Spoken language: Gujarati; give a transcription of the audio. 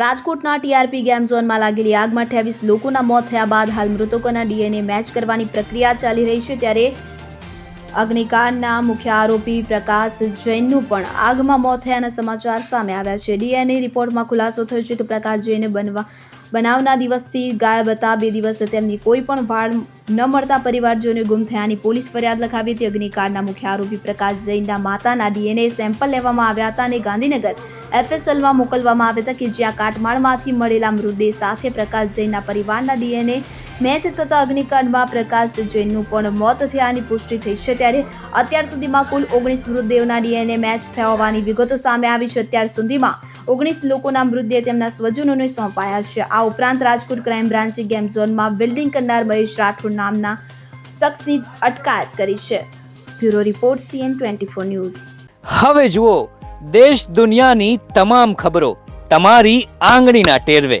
રાજકોટના ટીઆરપી ગેમ ઝોનમાં લાગેલી આગમાં અઠ્યાવીસ લોકોના મોત થયા બાદ હાલ મૃતકોના ડીએનએ મેચ કરવાની પ્રક્રિયા ચાલી રહી છે ત્યારે અગ્નિકાંડના મુખ્ય આરોપી પ્રકાશ જૈનનું પણ આગમાં મોત થયાના સમાચાર સામે આવ્યા છે. ડીએનએ રિપોર્ટમાં ખુલાસો થયો છે કે પ્રકાશ જૈને બનવા બનાવના દિવસથી ગાયબ હતા. બે દિવસ તેમની કોઈ પણ ભાળ ન મળતા પરિવારજોને ગુમ થયાની પોલીસ ફરિયાદ લખાવી હતી. અગ્નિકાંડના મુખ્ય આરોપી પ્રકાશ જૈનના માતાના ડીએનએ સેમ્પલ લેવામાં આવ્યા હતા અને ગાંધીનગર એફએસએલમાં મોકલવામાં આવ્યા હતા કે જ્યાં કાટમાળમાંથી મળેલા મૃતદેહ સાથે પ્રકાશ જૈનના પરિવારના ડીએનએ મેચ થતા અગ્નિકાંડમાં પ્રકાશ જૈનનું પણ મોત થયાની પુષ્ટિ થઈ છે. ત્યારે અત્યાર સુધીમાં કુલ ઓગણીસ મૃતદેહોના ડીએનએ મેચ થયા હોવાની વિગતો સામે આવી છે. અત્યાર સુધીમાં ઓગણીસ લોકોના મૃતદેહ તેમના સ્વજનોને સોંપાયા છે. આ ઉપરાંત રાજકોટ ક્રાઇમ બ્રાન્ચે ગેમ ઝોનમાં બિલ્ડિંગ કરનાર મહેશ રાઠોડ નામના શખ્સની અટકાયત કરી છે. Bureau report CN twenty four news. હવે જુઓ, દેશ દુનિયાની તમામ ખબરો તમારી આંગળીના ટેરવે.